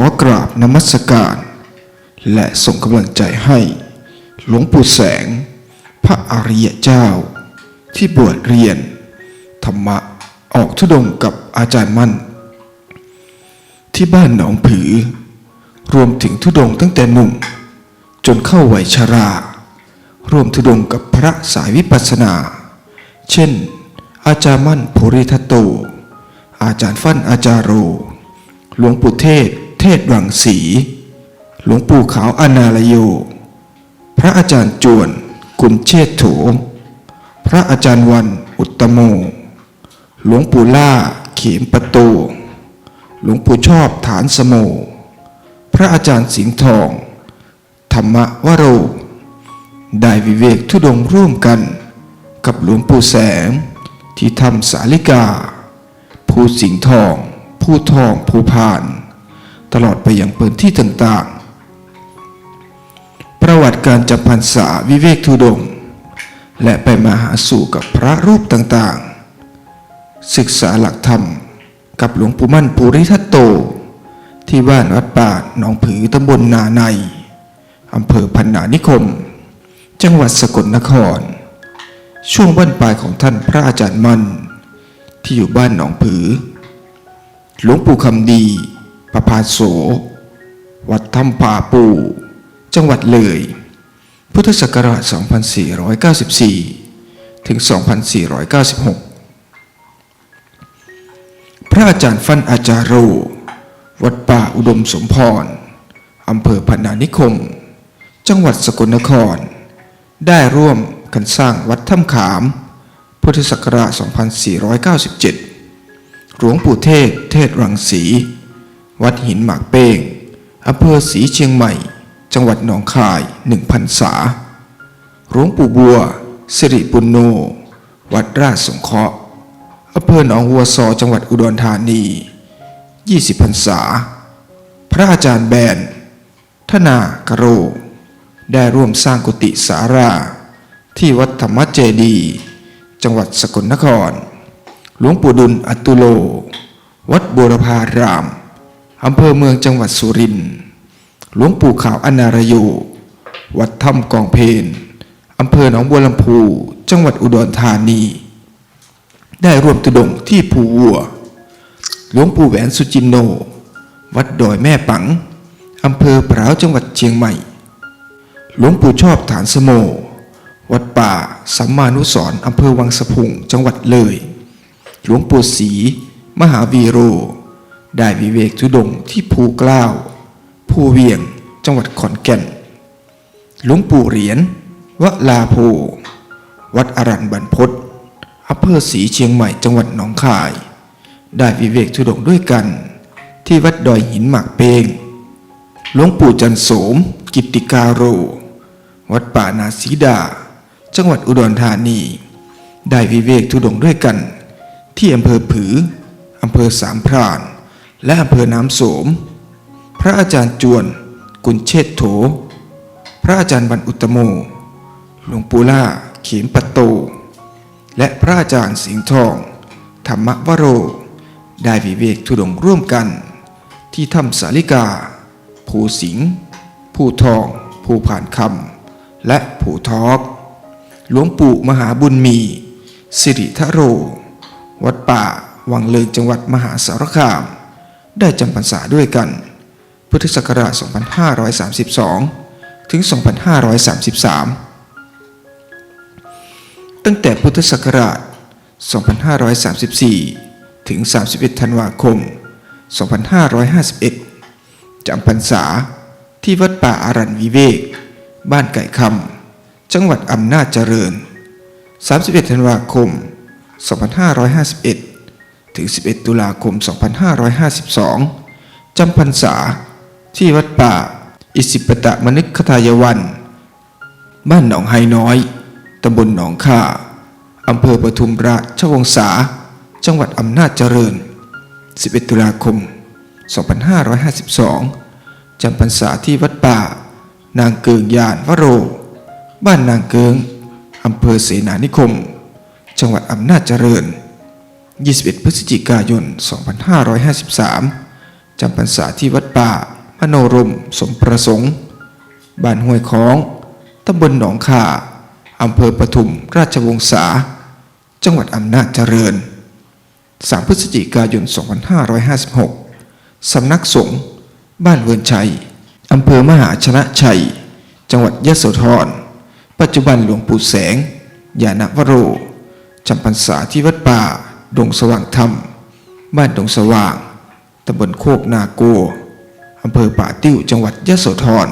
อกราบนมัสการ และส่งกำลังใจให้ หลวงปู่แสง พระอริยเจ้า ที่บวชเรียน ธรรมะออกทุดงกับอาจารย์มั่น ที่บ้านหนองผือ รวมถึงทุดงตั้งแต่หนุ่ม จนเข้าวัยชรา ร่วมทุดงกับพระสายวิปัสสนา เช่น อาจารย์มั่นภูริทัตโต อาจารย์ฟั่นอาจารโร หลวงปู่เทศ เทศรังสี หลวงปู่ขาวอนาลโย พระอาจารย์จวนกุลเชษโถ พระอาจารย์วันอุตตโม หลวงปู่ล่าเขมประตู หลวงปู่ชอบฐานสโม พระอาจารย์สิงห์ทอง ธรรมวโร ได้วิเวกทุดงร่วมกัน กับหลวงปู่แสงที่ทำสาลิกา ผู้สิงห์ทอง ผู้ทองผู้พาน ตลอดไปอยังพื้นที่ต่างๆ ประวัติการจำพรรษาวิเวกทุดง และไปมาหาสู่กับพระรูปต่างๆ ศึกษาหลักธรรมกับหลวงปู่มั่นภูริทัตโต ที่บ้านวัดป่าหนองผือตำบลนาในอำเภอพันนานิคม จังหวัดสกลนคร ช่วงบ้านปลายของท่านพระอาจารย์มั่นที่อยู่บ้านหนองผือ หลวงปู่คำดีาโส วัดถ้ำป่าปูจังหวัดเลย พุทธศักราช 2494 ถึง 2496 พระอาจารย์ฟันอาจารโร วัดป่าอุดมสมพร อำเภอพนานิคม จังหวัดสกลนคร ได้ร่วมกันสร้างวัดถ้ำขาม พุทธศักราช 2497 หลวงปู่เทศ เทศรังสี วัดหินหมากเป้งอำเภอศรีเชียงใหม่ จังหวัดหนองคายหนึ่งพรรษาหลวงปู่บัว สิริปุณโน วัดราชสงเคราะห์อำเภอหนองวัวซอจังหวัดอุดรธานี 20พรรษา พระอาจารย์แบน ธนากโร ได้ร่วมสร้างกุฏิสารา ที่วัดธรรมเจดี จังหวัดสกลนคร หลวงปู่ดุลอัตุโล วัดบูรพาราม อำเภอเมืองจังหวัดสุรินทร์หลวงปู่ขาวอนารโย วัดถ้ำกองเพนอำเภอหนองบัวลำพู จังหวัดอุดรธานี ได้ร่วมตุดงที่ภูวัว หลวงปู่แหวนสุจินโน วัดดอยแม่ปัง อำเภอพร้าวจังหวัดเชียงใหม่ หลวงปู่ชอบฐานสโม วัดป่าสัมมานุสรอำเภอวังสะพุงจังหวัดเลย หลวงปู่ศรีมหาวีโร ได้วิเวกทุดงที่ภูกล้าวภูเวียงจังหวัดขอนแก่น หลวงปู่เหรียญวลาโพวัดอรัญบรรพตอำเภอศรีเชียงใหม่จังหวัดหนองคาย ได้วิเวกทุดงด้วยกัน ที่วัดดอยหินหมากเปงหลวงปู่จันโสม กิตติกาโร วัดป่านาสีดา จังหวัดอุดรธานี ได้วิเวกทุดงด้วยกัน ที่อำเภอผืออำเภอสามพราน และอำเภอน้ำโสม พระอาจารย์จวน กุลเชษโถ พระอาจารย์บรรอุตโม หลวงปู่ล่าเขมปัตโต และพระอาจารย์สิงห์ทอง ธรรมวโร ได้วิเวกทุดงร่วมกัน ที่ถ้ำสาลิกา ภูสิงห์ภูทอง ภูผ่านคำ และภูทอกหลวงปู่มหาบุญมี สิริทโร วัดป่าวังเลิงจังหวัดมหาสารคาม ได้จำพรรษาด้วยกัน พุทธศักราช 2532 ถึง 2533 ตั้งแต่พุทธศักราช 2534 ถึง 31 ธันวาคม 2551 จำพรรษาที่วัดป่าอารันวิเวก บ้านไก่คำ จังหวัดอำนาจเจริญ 31 ธันวาคม 2551 ถึง 11 ตุลาคม 2552 จำพรรษา ที่วัดป่า อิสิปตะมนึกคทายวัน บ้านหนองไฮน้อย ตำบลหนองข่าอำเภอปทุมราชวงศา จังหวัดอำนาจเจริญ 11 ตุลาคม 2552 จำพรรษาที่วัดป่า นางเกิงยานวโร บ้านนางเกิงอำเภอเสนานิคม จังหวัดอำนาจเจริญ 21 พฤศจิกายน 2553 จำพรรษาที่วัดป่ามโนรมสมประสงค์ บ้านห้วยค้อง ตำบลหนองข่าอำเภอปทุมราชวงศา จังหวัดอำนาจเจริญ 3 พฤศจิกายน 2556 สำนักสงฆ์บ้านเวินชัย อำเภอมหาชนะชัย จังหวัดยโสธร ปัจจุบันหลวงปู่แสง ยานวโรจำพรรษาที่วัดป่า ดงสว่างธรรม บ้านดงสว่างตำบลโคกนาโกอำเภอป่าติ้วจังหวัดยะโสธร